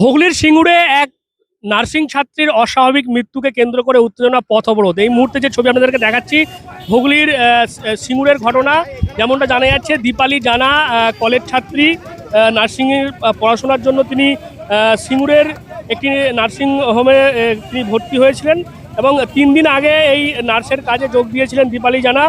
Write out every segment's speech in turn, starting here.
হুগলির সিঙ্গুরে এক নার্সিং ছাত্রীর অস্বাভাবিক মৃত্যুকে কেন্দ্র করে উত্তেজনা পথ অবরোধ এই মুহূর্তে যে ছবি আপনাদেরকে দেখাচ্ছি, হুগলির সিঙ্গুরের ঘটনা, যেমনটা জানা যাচ্ছে, দীপালি জানা কলেজ ছাত্রী নার্সিংয়ের পড়াশোনার জন্য তিনি সিঙ্গুরের একটি নার্সিং হোমে তিনি ভর্তি হয়েছিলেন এবং তিন দিন আগে এই নার্সের কাজে যোগ দিয়েছিলেন দীপালি জানা।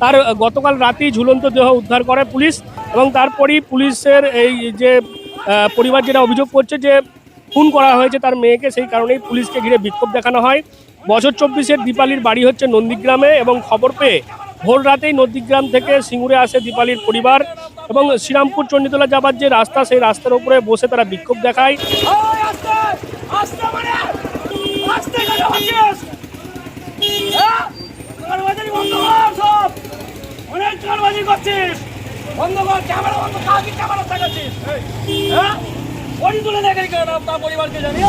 তার গতকাল রাতেই ঝুলন্ত দেহ উদ্ধার করে পুলিশ এবং তারপরই পুলিশের এই যে পরিবার যেটা অভিযোগ করছে যে খুন করা হয়েছে তার মেয়েকে, সেই কারণেই পুলিশকে ঘিরে বিক্ষোভ দেখানো হয়। বছর চব্বিশের দীপালির বাড়ি হচ্ছে নন্দীগ্রামে এবং খবর পেয়ে ভোর রাতেই নন্দীগ্রাম থেকে সিঙ্গুরে আসে দীপালির পরিবার এবং শ্রীরামপুর চণ্ডীতলা যাবার যে রাস্তা, সেই রাস্তার উপরে বসে তারা বিক্ষোভ দেখায়। মানে? হ্যাঁ? করছিস। বন্ধ কর ক্যামেরা বন্ধ কাকে ক্যামেরা দেখাচ্ছিস হ্যাঁ বডি তুলে দেখে কেন আপনার পরিবারকে জানিয়ে।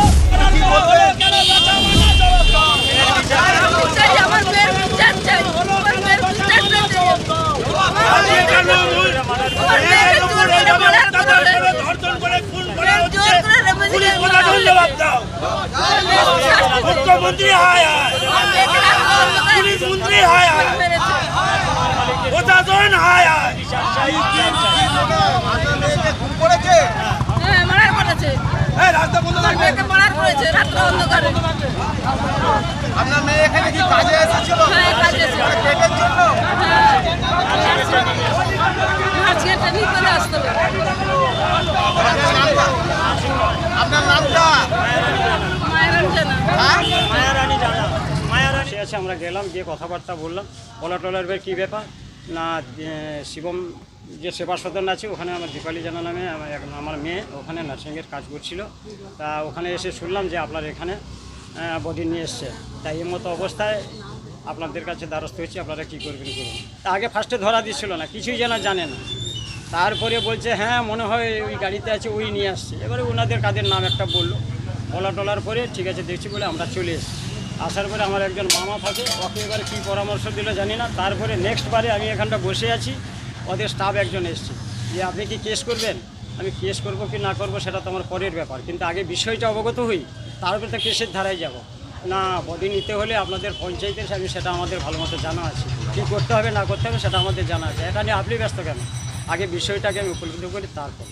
মুখ্যমন্ত্রী হায় হায়। পুলিশ মন্ত্রী হায় হায়। প্রশাসন হায় হায় মারার করেছে। এই রাস্তা বন্ধ আমার মেয়েকে মারার করেছে, রাত্রে অন্ধকারে। আপনার মেয়ে এখানে কি কাজে এসেছিল হ্যাঁ, কাজে এসেছিল। পেটের জন্য হ্যাঁ। আজকে ট্রেনিং করে আসতে হবে। আপনার নামটা আপনার নামটা মায়ের জানা হ্যাঁ সে আছে আমরা গেলাম, গিয়ে কথাবার্তা বললাম। বলা টলার বের কী ব্যাপার? না শিবম যে সেবা সদন আছে, ওখানে আমার দীপালি জানা নামে আমার মেয়ে ওখানে নার্সিংয়ের কাজ করছিল। তা ওখানে এসে শুনলাম যে আপনার এখানে বডি নিয়ে এসছে। তাই এই মতো অবস্থায় আপনাদের কাছে দ্বারস্থ হয়েছি, আপনারা কী করবেন করুন আগে ফার্স্টে ধরা দিচ্ছিল না, কিছুই যেন জানে না। তারপরে বলছে হ্যাঁ মনে হয় ওই গাড়িতে আছে, ওই নিয়ে আসছে। এবারে ওনাদের কাদের নাম একটা বলল। বলা টলার পরে, ঠিক আছে, দেখছি বলে আমরা চলে এসেছি। আসার পরে আমার একজন মামা থাকে, ওকে এবারে কী পরামর্শ দিল জানি না। তারপরে নেক্সট বারে আমি এখানটা বসে আছি, ওদের স্টাফ একজন এসছে। যে, আপনি কি কেস করবেন? আমি কেস করব কি না করব সেটা তো আমার পরের ব্যাপার। কিন্তু আগে বিষয়টা অবগত হই, তারপরে তো কেসের ধারায় যাব। না, বডি নিতে হলে আপনাদের পঞ্চায়েতের আমি সেটা আমাদের ভালো মতো জানা আছে। কী করতে হবে, না করতে হবে সেটা আমাদের জানা আছে। এটা নিয়ে আপনি ব্যস্ত কেন? আগে বিষয়টাকে আমি উপলব্ধি করি, তারপর।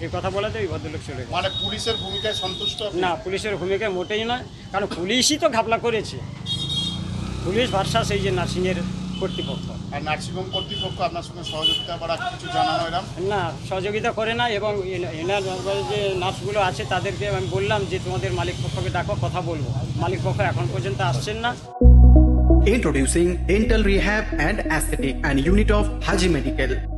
এই কথা বলে তো ভদ্রলোক চলে মানে পুলিশের ভূমিকায় সন্তুষ্ট আপনি? না পুলিশের ভূমিকা মোটেই নয় কারণ পুলিশই তো ঘাপলা করেছে। পুলিশ ভার্সাস এই যে নার্সিংয়ের কর্তৃপক্ষ। আর নার্সিংহোম কর্তৃপক্ষ আপনার সঙ্গে সহযোগিতা বা কিছু জানানো এরম? না সহযোগিতা করে না এবং এনা- এনার যে নার্সগুলো আছে তাদেরকে আমি বললাম যে তোমাদের মালিক পক্ষকে ডাকো কথা বলব। মালিক পক্ষ এখন পর্যন্ত আসছেন না। Introducing Dental Rehab and Aesthetic and Unit of Haji Medical.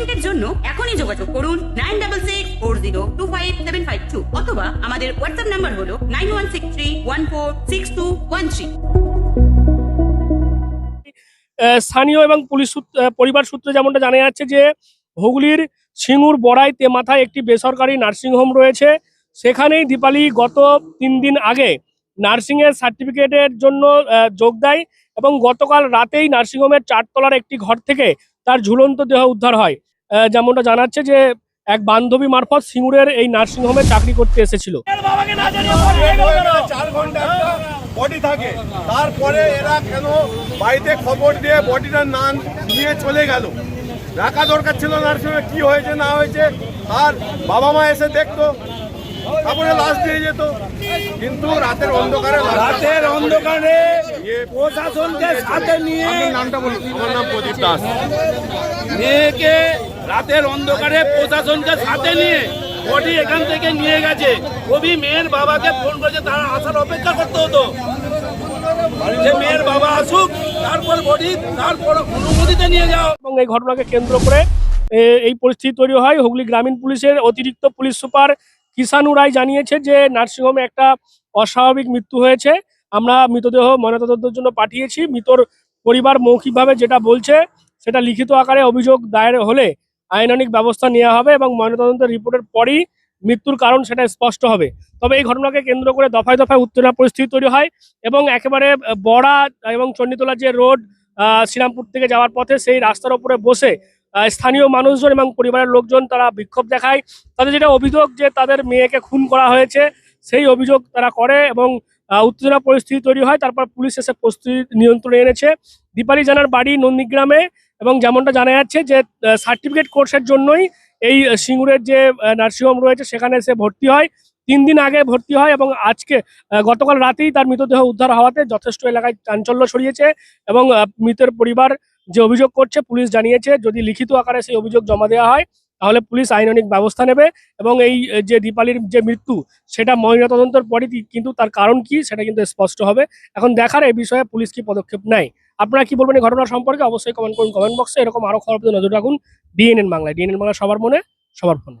অ্যাপয়েন্টমেন্টের জন্য এখনই যোগাযোগ করুন nine double six four zero two five seven five two অথবা আমাদের হোয়াটসঅ্যাপ নাম্বার হলো nine one six three one four six two one three স্থানীয় এবং police পরিবার সূত্রে যেমনটা জানা যাচ্ছে যে হুগলির সিঙ্গুর বড়াই তেমাথায় একটি বেসরকারি নার্সিংহোম রয়েছে। সেখানেই দীপালি গত তিন দিন আগে নার্সিংয়ের সার্টিফিকেটের জন্য যোগ দেয় এবং গতকাল রাতেই নার্সিংহোমের চারতলার একটি ঘর থেকে তার ঝুলন্ত দেহ উদ্ধার হয়। যেমনটা জানাচ্ছে যে এক বান্ধবী মারফত সিঙ্গুরের এই নার্সিংহোমে চাকরি করতে এসেছিল। বাবাকে না জানিয়ে বডি গেল কেন? চার ঘণ্টা বডি থাকে। তারপরে এরা কেন বাড়িতে খবর দিয়ে বডিটা না নিয়ে চলে গেল? রাখা দরকার ছিল নার্সিংহোমে কি হয়েছে না হয়েছে আর বাবা মা এসে দেখতো তারপরে লাশ দিয়ে যেত। কিন্তু রাতের অন্ধকারে রাতের অন্ধকারে প্রশাসনকে সাথে নিয়ে নামটা বলুন আমার নাম প্রদীপ দাস। মেয়েকে রাতের অন্ধকারে প্রশাসনকে সাথে নিয়ে বডি এখান থেকে নিয়ে গেছে। কবি মেয়ের বাবাকে ফোন করেছে, তারা আসার অপেক্ষা করতে হতো। মেয়ের বাবা আসুক, তারপর বডি তারপর নিয়ে যাও। এবং এই ঘটনাকে কেন্দ্র করে এই পরিস্থিতি তৈরি হয়। হুগলি গ্রামীণ পুলিশের অতিরিক্ত পুলিশ সুপার কিষানু রায় জানিয়েছে যে, নার্সিংহোমে একটা অস্বাভাবিক মৃত্যু হয়েছে। আমরা মৃতদেহ ময়নাতদন্তের জন্য পাঠিয়েছি। মৃতর পরিবার মৌখিকভাবে যেটা বলছে, সেটা লিখিত আকারে অভিযোগ দায়ের হলে আইনানিক ব্যবস্থা নেওয়া হবে এবং ময়নাতদন্তের রিপোর্টের পরই মৃত্যুর কারণ সেটা স্পষ্ট হবে। তবে এই ঘটনাকে কেন্দ্র করে দফায় দফায় উত্তেজনা পরিস্থিতি তৈরি হয় এবং একেবারে বড়া এবং চণ্ডীতলা যে রোড শ্রীরামপুর থেকে যাওয়ার পথে সেই রাস্তার উপরে বসে স্থানীয় মানুষজন এবং পরিবারের লোকজন তারা বিক্ষোভ দেখায়। তাদের যেটা অভিযোগ যে তাদের মেয়েকে খুন করা হয়েছে, সেই অভিযোগ তারা করে এবং উত্তেজনা পরিস্থিতি তৈরি হয়, তারপর পুলিশ এসে পরিস্থিতি নিয়ন্ত্রণে এনেছে। দীপালি জানার বাড়ি নন্দীগ্রামে এবং যেমনটা জানা যাচ্ছে যে সার্টিফিকেট কোর্সের জন্যই এই সিঙ্গুরের যে নার্সিংহোম রয়েছে, সেখানে সে ভর্তি হয়। তিন দিন আগে ভর্তি হয় এবং আজকে গতকাল রাতেই তার মৃতদেহ উদ্ধার হওয়াতে যথেষ্ট এলাকায় চাঞ্চল্য ছড়িয়েছে এবং মৃতের পরিবার যে অভিযোগ করছে, পুলিশ জানিয়েছে, যদি লিখিত আকারে সেই অভিযোগ জমা দেওয়া হয় তাহলে পুলিশ আইনানিক ব্যবস্থা নেবে এবং এই যে দীপালির যে মৃত্যু, সেটা ময়নাতদন্তের পরই কিন্তু তার কারণ কি, সেটা কিন্তু স্পষ্ট হবে। এখন দেখার এই বিষয়ে পুলিশ কি পদক্ষেপ নেয়? আপনারা কি বলবেন এই ঘটনা সম্পর্কে? অবশ্যই কমেন্ট করুন। কমেন্ট বক্সে এরকম আরও খবর নজর রাখুন। ডিএনএন বাংলায়। ডিএনএন বাংলা সবার মনে, সবার ফোনে।